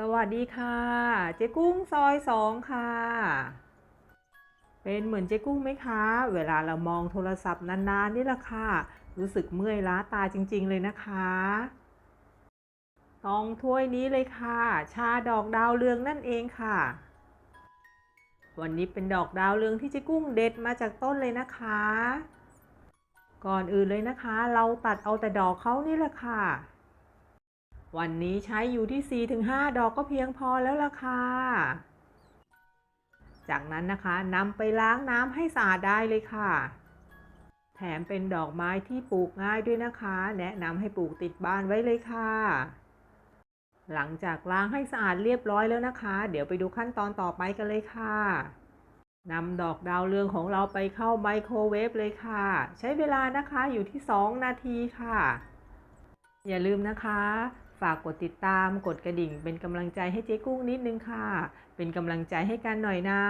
สวัสดีค่ะ เจ๊กุ้งซอยสองค่ะ เป็นเหมือนเจ๊กุ้งไหมคะ เวลาเรามองโทรศัพท์นานๆนี่แหละค่ะ รู้สึกเมื่อยล้าตาจริง ๆ เลยนะคะต้องถ้วยนี้เลยค่ะ ชาดอกดาวเรืองนั่นเองค่ะ วันนี้เป็นดอกดาวเรืองที่เจ๊กุ้งเด็ดมาจากต้นเลยนะคะ ก่อนอื่นเลยนะคะ เราตัดเอาแต่ดอกเขานี่แหละค่ะ วันนี้ใช้อยู่ที่ 4-5 ดอกก็เพียงพอแล้วล่ะค่ะ จากนั้นนะคะนำไปล้างน้ำให้สะอาดได้เลยค่ะ แถมเป็นดอกไม้ที่ปลูกง่ายด้วยนะคะ แนะนำให้ปลูกติดบ้านไว้เลยค่ะ หลังจากล้างให้สะอาดเรียบร้อยแล้วนะคะ เดี๋ยวไปดูขั้นตอนต่อไปกันเลยค่ะนำดอกดาวเรืองของเราไปเข้าไมโครเวฟเลยค่ะ ใช้เวลานะคะอยู่ที่ 2 นาทีค่ะ อย่าลืมนะคะ ฝากกดติดตามกดกระดิ่ง เป็นกำลังใจให้เจ๊กุ้งนิดนึงค่ะ เป็นกำลังใจให้กันหน่อยนะ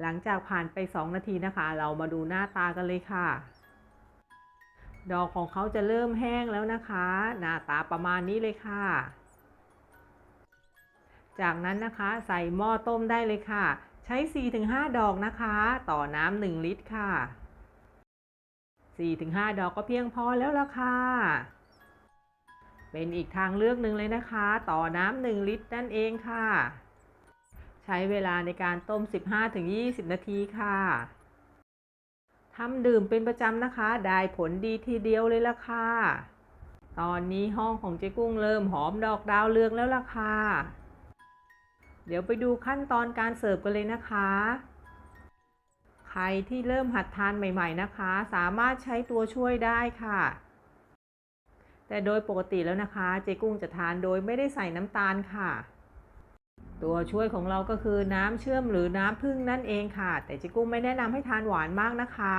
หลังจากผ่านไป 2 นาทีนะคะ เรามาดูหน้าตากันเลยค่ะ ดอกของเขาจะเริ่มแห้งแล้วนะคะ หน้าตาประมาณนี้เลยค่ะ จากนั้นนะคะใส่หม้อต้มได้เลยค่ะ ใช้ 4-5 ดอกนะคะ ต่อน้ำ1ลิตรค่ะ 4-5 ดอกก็เพียงพอแล้วละค่ะ เป็นอีกทางเลือกหนึ่งเลยนะคะ ต่อน้ำ1ลิตรนั่นเองค่ะ ใช้เวลาในการต้ม 15-20 นาทีค่ะทำดื่มเป็นประจำนะคะ ได้ผลดีทีเดียวเลยล่ะค่ะ ตอนนี้ห้องของเจ๊กุ้งเริ่มหอมดอกดาวเรืองแล้วล่ะค่ะ เดี๋ยวไปดูขั้นตอนการเสิร์ฟกันเลยนะคะ ใครที่เริ่มหัดทานใหม่ ๆนะคะ สามารถใช้ตัวช่วยได้ค่ะ แต่โดยปกติแล้วนะคะ เจ๊กุ้งจะทานโดยไม่ได้ใส่น้ำตาลค่ะ ตัวช่วยของเราก็คือน้ำเชื่อมหรือน้ำผึ้งนั่นเองค่ะ แต่เจ๊กุ้งไม่แนะนำให้ทานหวานมากนะคะ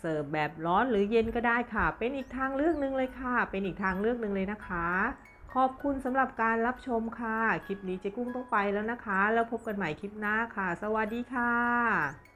เสิร์ฟแบบร้อนหรือเย็นก็ได้ค่ะ เป็นอีกทางเลือกหนึ่งเลยค่ะ เป็นอีกทางเลือกหนึ่งเลยนะคะ ขอบคุณสำหรับการรับชมค่ะ คลิปนี้เจ๊กุ้งต้องไปแล้วนะคะ แล้วพบกันใหม่คลิปหน้าค่ะ สวัสดีค่ะ